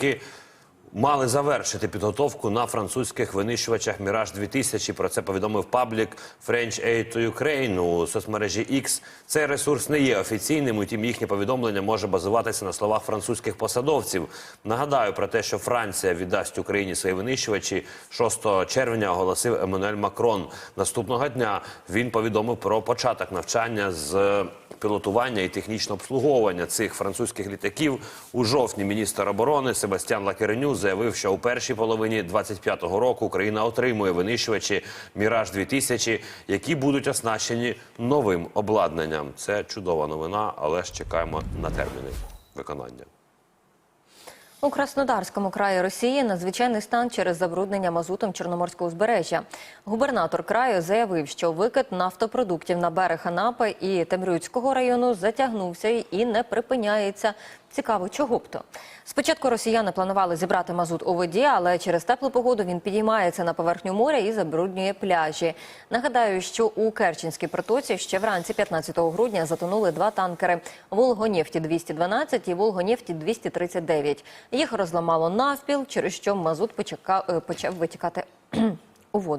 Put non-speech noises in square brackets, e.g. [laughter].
Америки мали завершити підготовку на французьких винищувачах Міраж 2000 Про це повідомив паблік French Aid to Ukraine у соцмережі X. Цей ресурс не є офіційним, утім їхнє повідомлення може базуватися на словах французьких посадовців. Нагадаю про те, що Франція віддасть Україні свої винищувачі 6 червня. Оголосив Еммануель Макрон. Наступного дня він повідомив про початок навчання з пілотування і технічного обслуговування цих французьких літаків. У жовтні міністр оборони Себастьян Лакереню заявив, що у першій половині 25-го року Україна отримує винищувачі Міраж 2000 які будуть оснащені новим обладнанням. Це чудова новина, але ж чекаємо на терміни виконання. У Краснодарському краї Росії надзвичайний стан через забруднення мазутом Чорноморського узбережжя. Губернатор краю заявив, що викид нафтопродуктів на берег Анапи і Темрюцького району затягнувся і не припиняється. Цікаво, чого б то. Спочатку росіяни планували зібрати мазут у воді, але через теплу погоду він підіймається на поверхню моря і забруднює пляжі. Нагадаю, що у Керченській протоці ще вранці 15 грудня затонули два танкери Волгонефті 212 і Волгонефті 239. Їх розламало навпіл, через що мазут почека- е, почав витікати [clears throat] у воду.